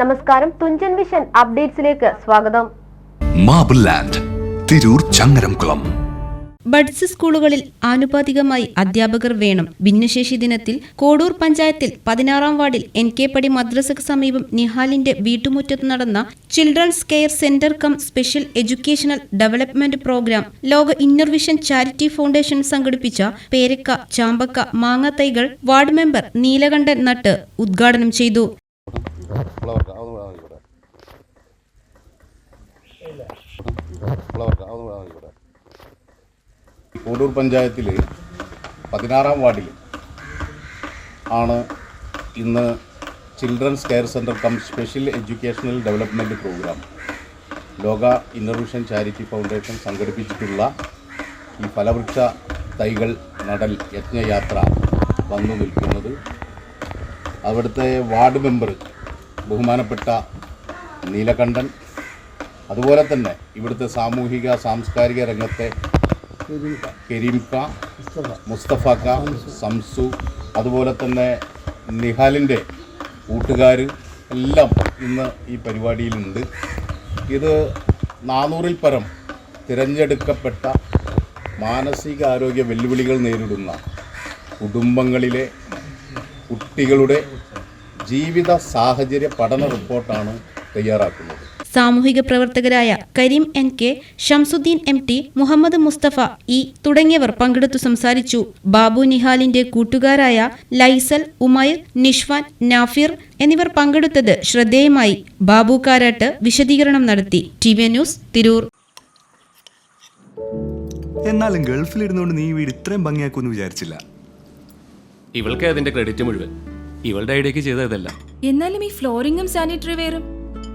നമസ്കാരം. തുഞ്ചൻ വിഷൻ അപ്ഡേറ്റ്സിലേക്ക് സ്വാഗതം. മാബിൾ ലാൻഡ് തിരൂർ ചങ്ങരംകുളം. ബഡ്സ് സ്കൂളുകളിൽ ആനുപാതികമായി അധ്യാപകർ വേണം. ഭിന്നശേഷി ദിനത്തിൽ കോടൂർ പഞ്ചായത്തിൽ പതിനാറാം വാർഡിൽ എൻ കെ പടി മദ്രസക്ക് സമീപം നിഹാലിന്റെ വീട്ടുമുറ്റത്ത് നടന്ന children's care centre cum special educational development programme ലോക ഇന്നർവിഷൻ ചാരിറ്റി ഫൗണ്ടേഷൻ സംഘടിപ്പിച്ച പേരക്ക ചാമ്പക്ക മാങ്ങ തൈകൾ വാർഡ് മെമ്പർ നീലകണ്ഠൻ നട്ട് ഉദ്ഘാടനം ചെയ്തു. കോഡൂർ പഞ്ചായത്തിൽ പതിനാറാം വാർഡിൽ ആണ് ഇന്ന് children's care centre cum special educational development programme ലോക ഇന്നർവിഷൻ ചാരിറ്റി ഫൗണ്ടേഷൻ സംഘടിപ്പിച്ചിട്ടുള്ള ഈ ഫലവൃക്ഷ തൈകൾ നടൽ യജ്ഞയാത്ര വന്നു നിൽക്കുന്നത്. അവിടുത്തെ വാർഡ് മെമ്പർ ബഹുമാനപ്പെട്ട നീലകണ്ഠൻ അതുപോലെ തന്നെ ഇവിടുത്തെ സാമൂഹിക സാംസ്കാരിക രംഗത്തെ കരീംക മുസ്തഫക്ക സംസു അതുപോലെ തന്നെ നിഹാലിന്റെ കൂട്ടുകാർ എല്ലാം ഇന്ന് ഈ പരിപാടിയിലുണ്ട്. ഇത് നാനൂറിൽ പരം തിരഞ്ഞെടുക്കപ്പെട്ട മാനസികാരോഗ്യ വെല്ലുവിളികൾ നേരിടുന്ന കുടുംബങ്ങളിലെ കുട്ടികളുടെ ജീവിത സാഹചര്യ പഠന റിപ്പോർട്ടാണ് തയ്യാറാക്കുന്നത്. സാമൂഹിക പ്രവർത്തകരായ Kareem N K Shamsuddin M T Muhammad Musthafa E തുടങ്ങിയവർ പങ്കെടുത്തു സംസാരിച്ചു. ബാബു നിഹാലിന്റെ കൂട്ടുകാരായ ലൈസൽ ഉമയർ നിഷ്വാൻ നാഫിർ എന്നിവർ പങ്കെടുത്തത് ശ്രദ്ധേയമായി. ബാബു കാരാട്ട് വിശദീകരണം നടത്തി. T V news Tirur. എന്നാലും ഗൾഫിലിരുന്നുകൊണ്ട് നീ വീട് ഇത്രയും ഭംഗിയാക്കുമെന്ന് വിചാരിച്ചില്ല. ഇവൾക്ക് അതിന്റെ ക്രെഡിറ്റ് മുഴുവൻ. ഇവളുടെ ഐഡിയക്ക് ചെയ്തതല്ല. എന്നാലും ഈ ഫ്ലോറിംഗും സാനിറ്ററി വെയറും